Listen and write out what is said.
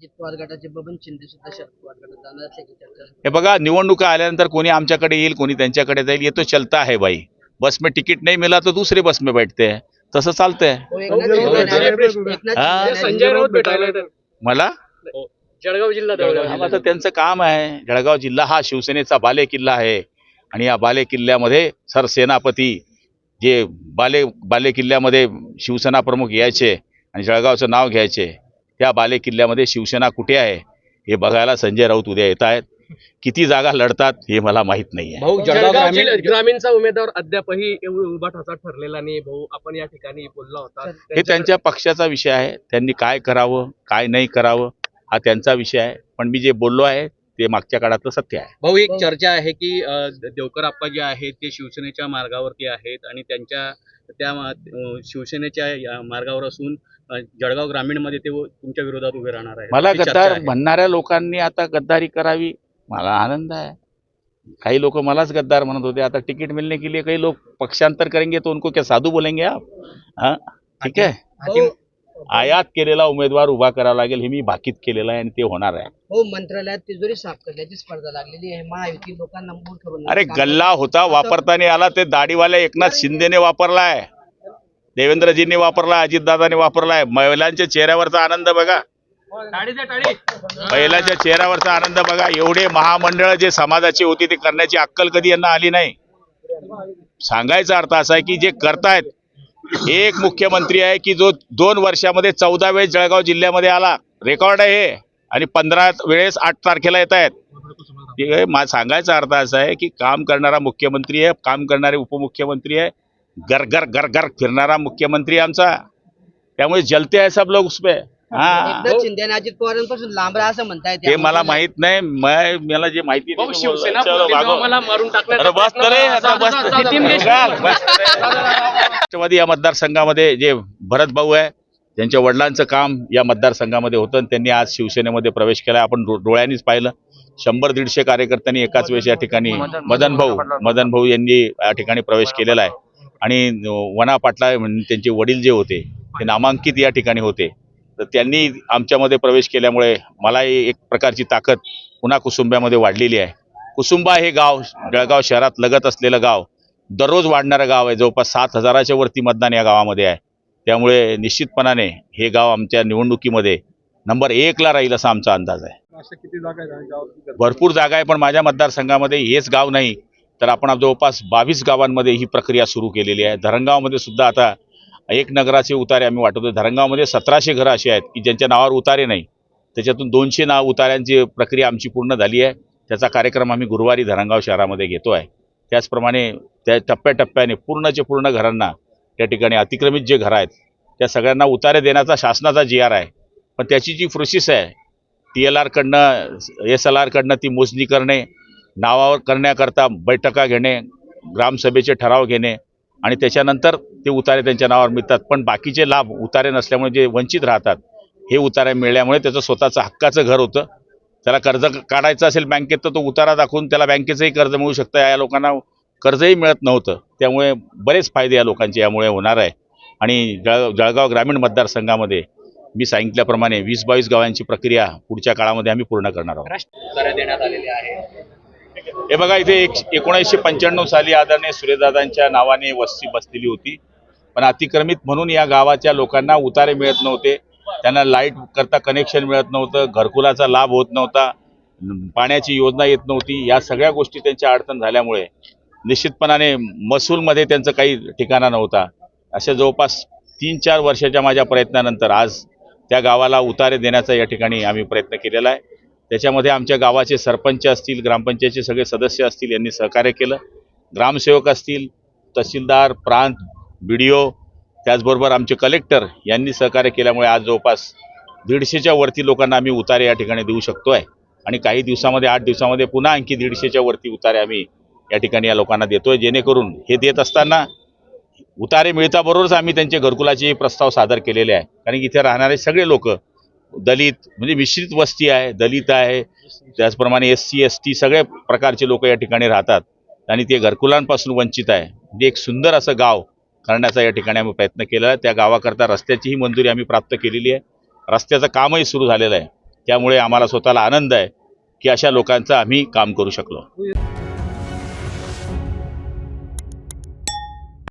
अजित पवार गटाचे बबन शिंदे सुद्धा शरद पवार गटात जाणार असल्याची चर्चा सुरू हे बघा निवडणुका आल्यानंतर कोणी आमच्याकडे येईल कोणी त्यांच्याकडे जाईल ये तो चलता है भाई बस में तिकीट नहीं मिला तो दूसरे बस में बैठते हैं तसं चालतंय. हो, हा? आणि संजय राऊत भेटायला येतात. मला? जळगाव जिल्हा जळगाव हा, आता त्यांचं काम आहे. जळगाव जिल्हा हा शिवसेनेचा बाले किल्ला आहे. आणि या बाले किल्ल्यामध्ये सरसेनापती जे बाले बाले किल्ल्यामध्ये शिवसेना प्रमुख यायचे आणि जळगावचं नाव घ्यायचे. त्या बाले किल्ल्यामध्ये शिवसेना कुठे आहे? हे बघायला संजय राऊत उद्या येत आहेत. किती जागा लढतात हे मला माहीत नाही आहे ग्रामीणचा उमेदवार अद्यापही उभा ठाचा ठरलेला नाही भाऊ. आपण या ठिकाणी बोलला होता. हे त्यांच्या पक्षाचा विषय आहे. त्यांनी काय करावं काय नाही करावं हा त्यांचा विषय आहे. पण मी जे बोललो आहे ते मागच्या काळातलं सत्य आहे. भाऊ एक चर्चा आहे की देवकर आप्पा जे आहेत ते शिवसेनेच्या मार्गावरती आहेत आणि त्यांच्या त्या शिवसेनेच्या मार्गावर असून जळगाव ग्रामीणमध्ये ते व- तुमच्या विरोधात उभे राहणार आहे मला गद्दार. म्हणणाऱ्या लोकांनी आता गद्दारी करावी मला आनंद आहे. काही लोक मलाच गद्दार म्हणत होते आता तिकीट मिलने के लिए काही लोग पक्षांतर करेंगे तो उनको क्या साधू बोलेंगे आप? हाँ? ठीक आहे? हो. आयात केलेला उमेदवार उभा करावा लागेल हे मी भाकीत केलेलं आहे आणि ते होणार आहे. हो मंत्रालयात तिजोरी साफ करण्याची स्पर्धा लागलेली आहे. महायुती लोकांना मूर्ख अरे गल्ला. होता वापरताना आला ते दाढीवाल्या एकनाथ शिंदेने वापरलाय. देवेंद्रजींनी वापरला अजितदादाने वापरलाय. महिलांच्या चेहऱ्यावरचा आनंद बघा. महिलांच्या चेहऱ्यावरचा आनंद बघा. एवढे महामंडळ जे समाजाची होती ते करण्याची अक्कल कधी यांना आली नाही. सांगायचा अर्थ असा आहे की जे करतायत एक मुख्यमंत्री आहे की जो दोन वर्षामध्ये चौदा वेळेस जळगाव जिल्ह्यामध्ये आला. रेकॉर्ड आहे हे. आणि पंधरा वेळेस आठ तारखेला येत आहेत. ठीक आहे मा सांगायचा अर्थ असा आहे की काम करणारा मुख्यमंत्री आहे काम करणारे उपमुख्यमंत्री आहे. घर घर घर घर फिरणारा मुख्यमंत्री आमचा. त्यामुळे जलते आहे सब लोग उसपे हा. एकनाथ शिंदे आणि अजित पवारांपासून लांब राहा असं म्हणताय ते मला माहीत नाही. मै- मला जे माहिती भाऊ, शिवसेना चलो, भागो. मला मारून टाकण्याचा अरे बस तर रे, आता बस तर. नितीन देशमुख- चाल, बस तर रे. राष्ट्रवादी या मतदारसंघामध्ये जे भरत भाऊ आहे त्यांच्या वडिलांचं काम या मतदारसंघामध्ये होतं आणि त्यांनी आज शिवसेनेमध्ये प्रवेश केला. आपण डोळ्यांनीच पाहिलं. शंभर दीडशे कार्यकर्त्यांनी एकाच वेळेस या ठिकाणी मदन भाऊ मदन भाऊ यांनी या ठिकाणी प्रवेश केलेला आहे. आणि वना पाटला त्यांचे वडील जे होते ते नामांकित या ठिकाणी होते. तर त्यांनी आमच्यामध्ये प्रवेश केल्यामुळे मला एक प्रकारची ताकद पुन्हा कुसुंब्यामध्ये वाढलेली आहे. कुसुंबा हे गाव जळगाव शहरात लगत असलेलं गाव. दररोज वाढणारं गाव आहे. जवळपास सात हजाराच्या वरती मतदान या गावामध्ये आहे. त्यामुळे निश्चितपणाने हे गाव आमच्या निवडणुकीमध्ये नंबर एकला राहील असा आमचा अंदाज आहे. भरपूर जागा आहे पण माझ्या मतदारसंघामध्ये हेच गाव नाही. तर आपण जवळपास बावीस गावांमध्ये ही प्रक्रिया सुरू केलेली आहे. धरणगावमध्ये सुद्धा आता एक नगराचे उतारे आम्ही वाटवतो धरणगावमध्ये सतराशे घरं अशी आहेत की ज्यांच्या नावावर उतारे नाही. त्याच्यातून दोनशे नाव उतार्यांची प्रक्रिया आमची पूर्ण झाली आहे. त्याचा कार्यक्रम आम्ही गुरुवारी धरणगाव शहरामध्ये घेतो आहे. त्याचप्रमाणे त्या टप्प्याटप्प्याने पूर्णचे पूर्ण घरांना त्या ठिकाणी अतिक्रमित जे घरं आहेत त्या सगळ्यांना उतारे देण्याचा शासनाचा जी आर आहे. पण त्याची जी प्रोसेस आहे टी एल आरकडनं एस एल आरकडनं ती मोजणी करणे नावावर करण्याकरता बैठका घेणे ग्रामसभेचे ठराव घेणे आणि त्याच्यानंतर ते उतारे त्यांच्या नावावर मिळतात. पण बाकीचे लाभ उतारे नसल्यामुळे जे वंचित राहतात हे उतारे मिळाल्यामुळे त्याचं स्वतःचं हक्काचं घर होतं. त्याला कर्ज काढायचं असेल बँकेत तर तो उतारा दाखवून त्याला बँकेचंही कर्ज मिळू शकतं. या लोकांना कर्जही मिळत नव्हतं. त्यामुळे बरेच फायदे या लोकांचे यामुळे होणार आहे. आणि जळ जळगाव ग्रामीण मतदारसंघामध्ये मी सांगितल्याप्रमाणे वीस बावीस गावांची प्रक्रिया पुढच्या काळामध्ये आम्ही पूर्ण करणार आहोत. देण्यात आलेली आहे. हे बघा इथे एक एकोणीसशे पंच्याण्णव साली आदरणीय सूर्यदादांच्या नावाने वस्ती बसलेली होती. पण अतिक्रमित म्हणून या गावाच्या लोकांना उतारे मिळत नव्हते. त्यांना लाइट करता कनेक्शन मिळत नव्हतं घरकुलाचा लाभ होत नव्हता पाण्याची योजना येत नव्हती. या सगळ्या गोष्टी त्यांच्या अडचण झाल्यामुळे निश्चितपणाने महसूलमध्ये त्यांचं काही ठिकाणा नव्हता. अशा जवळपास तीन चार वर्षाच्या माझ्या प्रयत्नानंतर आज त्या गावाला उतारे देण्याचा या ठिकाणी आम्ही प्रयत्न केलेला आहे. त्याच्यामध्ये आमच्या गावाचे सरपंच असतील ग्रामपंचायतचे सगळे सदस्य असतील यांनी सहकार्य केलं. ग्रामसेवक असतील तहसीलदार प्रांत बी डी ओ त्याचबरोबर आमचे कलेक्टर यांनी सहकार्य केल्यामुळे आज जवळपास दीडशेच्या वरती लोकांना आम्ही उतारे या ठिकाणी देऊ शकतो आहे आणि काही दिवसामध्ये आठ दिवसामध्ये पुन्हा आणखी दीडशेच्या वरती उतारे आम्ही या ठिकाणी या लोकांना देतोय. जेणेकरून हे देत असताना उतारे मिळताबरोबरच आम्ही त्यांचे घरकुलाचे प्रस्ताव सादर केलेले आहे. कारण की इथे राहणारे सगळे लोक दलित म्हणजे मिश्रित वस्ती आहे दलित आहे. त्याचप्रमाणे एस सी एस टी सगळ्या प्रकारचे लोक या ठिकाणी राहतात. आणि ते घरकुलांपासून वंचित आहे. म्हणजे एक सुंदर असं गाव करण्याचा या ठिकाणी आम्ही प्रयत्न केला. त्या गावाकरता रस्त्याचीही मंजुरी आम्ही प्राप्त केलेली आहे. रस्त्याचं कामही सुरू झालेलं आहे. त्यामुळे आम्हाला स्वतःला आनंद आहे की अशा लोकांचं आम्ही काम करू शकलो.